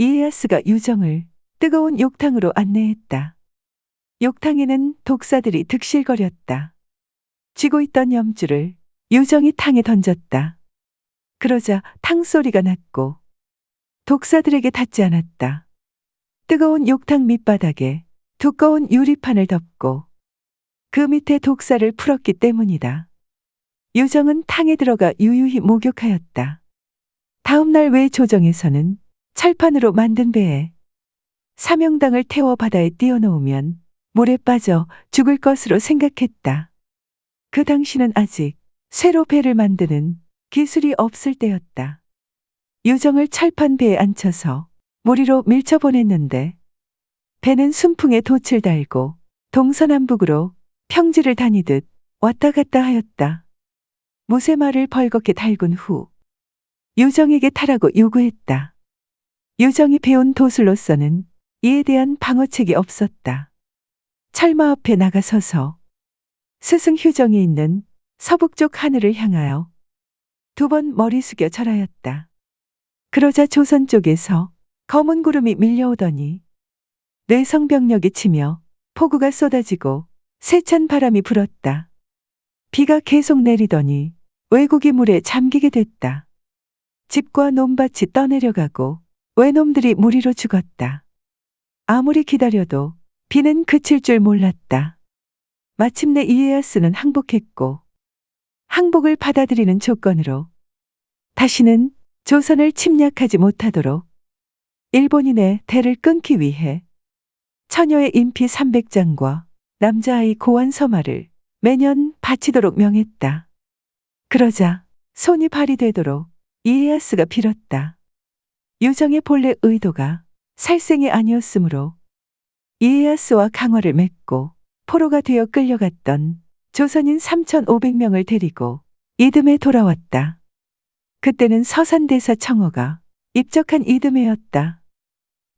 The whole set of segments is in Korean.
이에야스가 유정을 뜨거운 욕탕으로 안내했다. 욕탕에는 독사들이 득실거렸다. 쥐고 있던 염주를 유정이 탕에 던졌다. 그러자 탕 소리가 났고 독사들에게 닿지 않았다. 뜨거운 욕탕 밑바닥에 두꺼운 유리판을 덮고 그 밑에 독사를 풀었기 때문이다. 유정은 탕에 들어가 유유히 목욕하였다. 다음 날 외 조정에서는 철판으로 만든 배에 사명당을 태워 바다에 띄워놓으면 물에 빠져 죽을 것으로 생각했다. 그 당시는 아직 새로 배를 만드는 기술이 없을 때였다. 유정을 철판 배에 앉혀서 물 위로 밀쳐보냈는데 배는 순풍에 돛을 달고 동서남북으로 평지를 다니듯 왔다 갔다 하였다. 무쇠말을 벌겋게 달군 후 유정에게 타라고 요구했다. 유정이 배운 도술로서는 이에 대한 방어책이 없었다. 철마 앞에 나가서서 스승 휴정이 있는 서북쪽 하늘을 향하여 두 번 머리 숙여 절하였다. 그러자 조선 쪽에서 검은 구름이 밀려오더니 뇌성병력이 치며 폭우가 쏟아지고 세찬 바람이 불었다. 비가 계속 내리더니 외국이 물에 잠기게 됐다. 집과 논밭이 떠내려가고 외놈들이 물 위로 죽었다. 아무리 기다려도 비는 그칠 줄 몰랐다. 마침내 이에야스는 항복했고 항복을 받아들이는 조건으로 다시는 조선을 침략하지 못하도록 일본인의 대를 끊기 위해 처녀의 인피 300장과 남자아이 고환 서마를 매년 바치도록 명했다. 그러자 손이 발휘되도록 이에야스가 빌었다. 유정의 본래 의도가 살생이 아니었으므로 이에야스와 강화를 맺고 포로가 되어 끌려갔던 조선인 3,500명을 데리고 이듬해 돌아왔다. 그때는 서산대사 청어가 입적한 이듬해였다.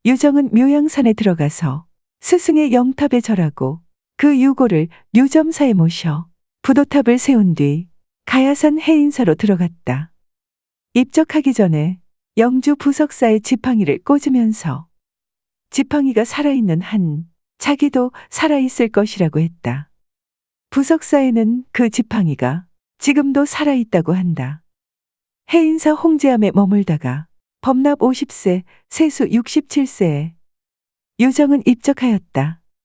유정은 묘양산에 들어가서 스승의 영탑에 절하고 그 유고를 유점사에 모셔 부도탑을 세운 뒤 가야산 해인사로 들어갔다. 입적하기 전에 영주 부석사의 지팡이를 꽂으면서 지팡이가 살아있는 한 자기도 살아있을 것이라고 했다. 부석사에는 그 지팡이가 지금도 살아있다고 한다. 해인사 홍제암에 머물다가 범납 50세, 세수 67세에 유정은 입적하였다.